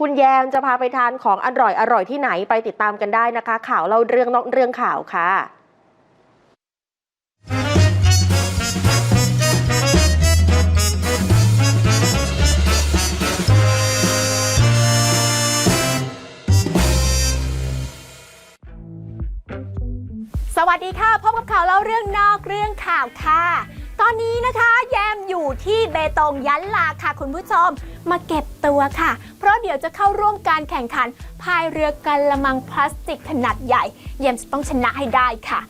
คุณแยมจะพาไปทานของอร่อยอร่อยที่ไหนไปติดตามกันได้นะคะ ข่าวเล่าเรื่องนอกเรื่องข่าวค่ะสวัสดีค่ะ พบกับข่าวเล่าเรื่องนอกเรื่องข่าวค่ะ ตอนนี้นะคะแยมอยู่ที่เบตงยันลาค่ะคุณผู้ชม มาเก็บตัวค่ะ เพราะเดี๋ยวจะเข้าร่วมการแข่งขันพายเรือกันละมังพลาสติกขนาดใหญ่ แยมจะต้องชนะให้ได้ค่ะ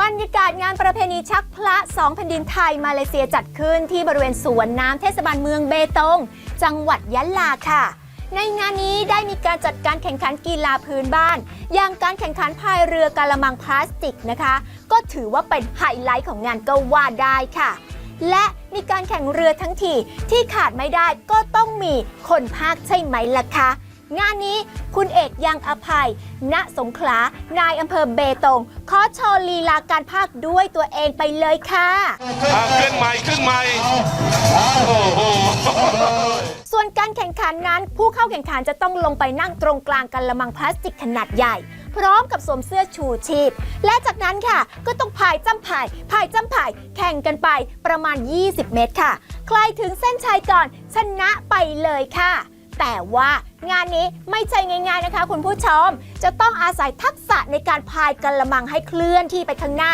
บรรยากาศงานประเพณีชักพระสองแผ่นดินไทยมาเลเซียจัดขึ้นที่บริเวณสวนน้ำเทศบาลเมืองเบตง จังหวัดยะลาค่ะ ในงานนี้ได้มีการจัดการแข่งขันกีฬาพื้นบ้าน อย่างการแข่งขันพายเรือกะละมังพลาสติกนะคะ ก็ถือว่าเป็นไฮไลท์ของงานก็ว่าได้ค่ะ และมีการแข่งเรือทั้งทีที่ขาดไม่ได้ก็ต้องมีคนภาคใช่ไหมล่ะคะงานนี้คุณเอกยังอภัย ณสงขลา นายอำเภอเบตง ขอโชว์ลีลาการภาคด้วยตัวเองไปเลยค่ะอ่าขึ้นใหม่ขึ้นใหม่ โอ้โหส่ วนการแข่งขันนั้น ผู้เข้าแข่งขันจะต้องลงไปนั่งตรงกลางกันละมังพลาสติกขนาดใหญ่ พร้อมกับสวมเสื้อชูชีพ และจากนั้นค่ะ ก็ต้องพายจ้ำพายพายจ้ำพายแข่งกันไปประมาณ 20 เมตรค่ะ ใครถึงเส้นชัยก่อนชนะไปเลยค่ะ แต่ว่างานนี้ไม่ใช่ง่ายๆนะคะ คุณผู้ชม จะต้องอาศัยทักษะในการพายกระมังให้เคลื่อนที่ไปข้างหน้า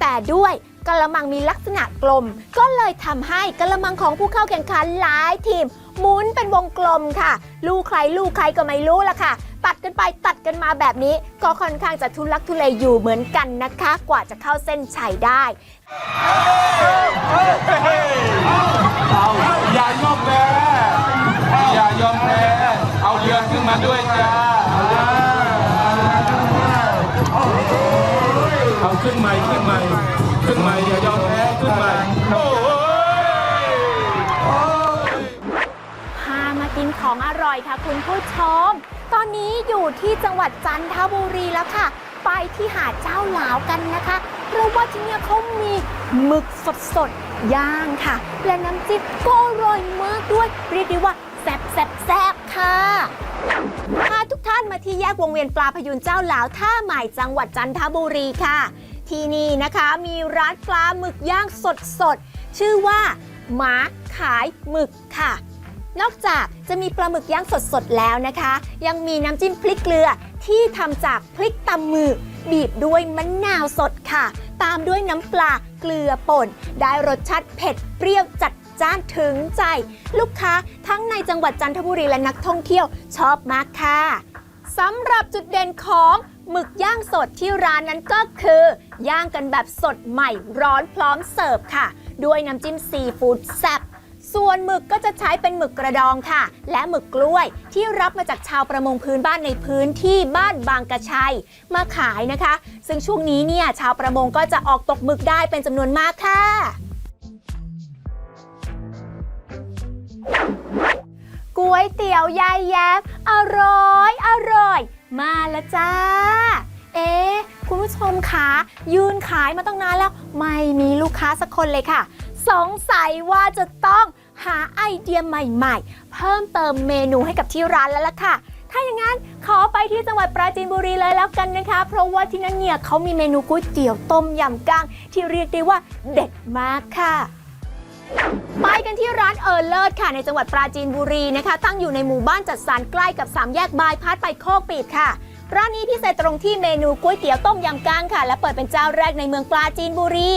แต่ด้วย กระมังมีลักษณะกลม ก็เลยทำให้กระมังของผู้เข้าแข่งขันหลายทีมหมุนเป็นวงกลมค่ะ ลูกใครลูกใครก็ไม่รู้ละค่ะ ตัดกันไปตัดกันมาแบบนี้ ก็ค่อนข้างจะทุลักทุเลอยู่เหมือนกันนะคะ กว่าจะเข้าเส้นชัยได้ เอาขึ้นใหม่ขึ้นใหม่ขึ้นใหม่อย่ายอมแพ้ขึ้นใหม่โอ้ยพามากินของอร่อยค่ะคุณผู้ชม ตอนนี้อยู่ที่จังหวัดจันทบุรีแล้วค่ะ ไปที่หาดเจ้าหลาวกันนะคะเพราะว่าที่เนี่ยเขามีหมึกสดสดย่างค่ะ และน้ำจิ้มก็อร่อยมากด้วยเรียกได้ว่าแซ่บแซ่บแซ่บค่ะานมาที่แยกวงเวียนปลาพยุนเจ้าหลาวท่าใหม่จังหวัดจันทบุรีค่ะ ที่นี่นะคะมีร้านปลาหมึกย่างสดสดๆชื่อว่าหมาขายหมึกค่ะ นอกจากจะมีปลาหมึกย่างสดๆแล้วนะคะ ยังมีน้ำจิ้มพริกเกลือที่ทำจากพริกตำมือ บีบด้วยมะนาวสดค่ะ ตามด้วยน้ำปลาเกลือป่น ได้รสชาติเผ็ดเปรี้ยวจัดจ้านถึงใจ ลูกค้าทั้งในจังหวัดจันทบุรีและนักท่องเที่ยวชอบมากค่ะ สำหรับจุดเด่นของหมึกย่างสดที่ร้านนั้นก็คือย่างกันแบบสดใหม่ร้อนพร้อมเสิร์ฟค่ะ ด้วยน้ำจิ้มซีฟู้ดแซ่บส่วนหมึกก็จะใช้เป็นหมึกกระดองค่ะ และหมึกกล้วยที่รับมาจากชาวประมงพื้นบ้านในพื้นที่บ้านบางกระชัย มาขายนะคะ ซึ่งช่วงนี้เนี่ยชาวประมงก็จะออกตกหมึกได้เป็นจำนวนมากค่ะก๋วยเตี๋ยวยายแย้มอร่อยอร่อย มาแล้วจ้า เอ๊ะคุณผู้ชมคะยืนขายมาตั้งนานแล้ว ไม่มีลูกค้าสักคนเลยค่ะ สงสัยว่าจะต้องหาไอเดียใหม่ๆ เพิ่มเติมเมนูให้กับที่ร้านแล้วล่ะค่ะ ถ้าอย่างนั้นขอไปที่จังหวัดปราจีนบุรีเลยแล้วกันนะคะ เพราะว่าที่นั่นเนี่ยเขามีเมนูก๋วยเตี๋ยวต้มยำก้างที่เรียกได้ว่าเด็ดมากค่ะ ไปกันที่ร้านเออเลิศค่ะในจังหวัดปราจีนบุรีนะคะ ตั้งอยู่ในหมู่บ้านจัดสรรใกล้กับสามแยกบายพาสไปโคกปีบค่ะ ร้านนี้พิเศษตรงที่เมนูก๋วยเตี๋ยวต้มยำก้างค่ะ และเปิดเป็นเจ้าแรกในเมืองปราจีนบุรี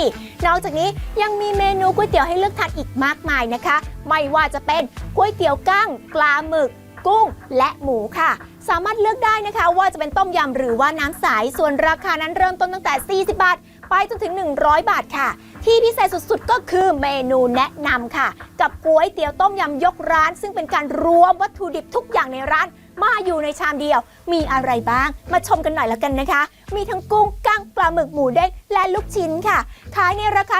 นอกจากนี้ยังมีเมนูก๋วยเตี๋ยวให้เลือกทานอีกมากมายนะคะ ไม่ว่าจะเป็นก๋วยเตี๋ยวก้างปลาหมึกกุ้งและหมูค่ะ สามารถเลือกได้นะคะ ว่าจะเป็นต้มยำหรือว่าน้ำใสส่วนราคานั้นเริ่มต้นตั้งแต่ 40 บาท ไปจนถึง 100 บาทค่ะ ที่พิเศษสุดๆ ก็คือเมนูแนะนำค่ะ กับก๋วยเตี๋ยวต้มยำยกร้าน ซึ่งเป็นการรวมวัตถุดิบทุกอย่างในร้าน มาอยู่ในชามเดียว มีอะไรบ้าง มาชมกันหน่อยแล้วกันนะคะ มีทั้งกุ้งกั้งปลาหมึกหมูเด้งและลูกชิ้นค่ะ ขายในราคา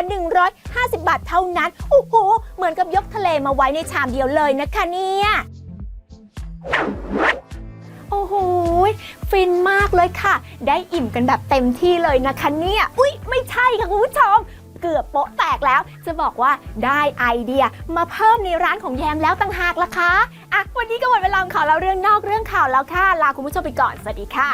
150 บาทเท่านั้นโอ้โหเหมือนกับยกทะเลมาไว้ในชามเดียวเลยนะคะเนี่ยโอ้โห ฟินมากเลยค่ะ ได้อิ่มกันแบบเต็มที่เลยนะคะเนี่ย อุ๊ย ไม่ใช่ค่ะคุณผู้ชม เกือบโป๊ะแตกแล้ว จะบอกว่าได้ไอเดียมาเพิ่มในร้านของแยมแล้วต่างหากล่ะคะอะวันนี้ก็หมดเวลาของข่าวเราเรื่องนอกเรื่องข่าวแล้วค่ะลาคุณผู้ชมไปก่อนสวัสดีค่ะ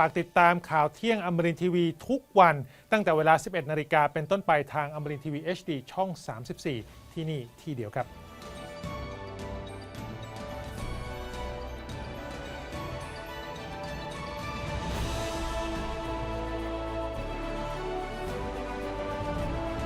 ฝากติดตามข่าวเที่ยงอมรินทีวีทุกวันตั้งแต่เวลา 11 นาฬิกาเป็นต้นไปทางอมรินทีวี HD ช่อง 34 ที่นี่ที่เดียวครับ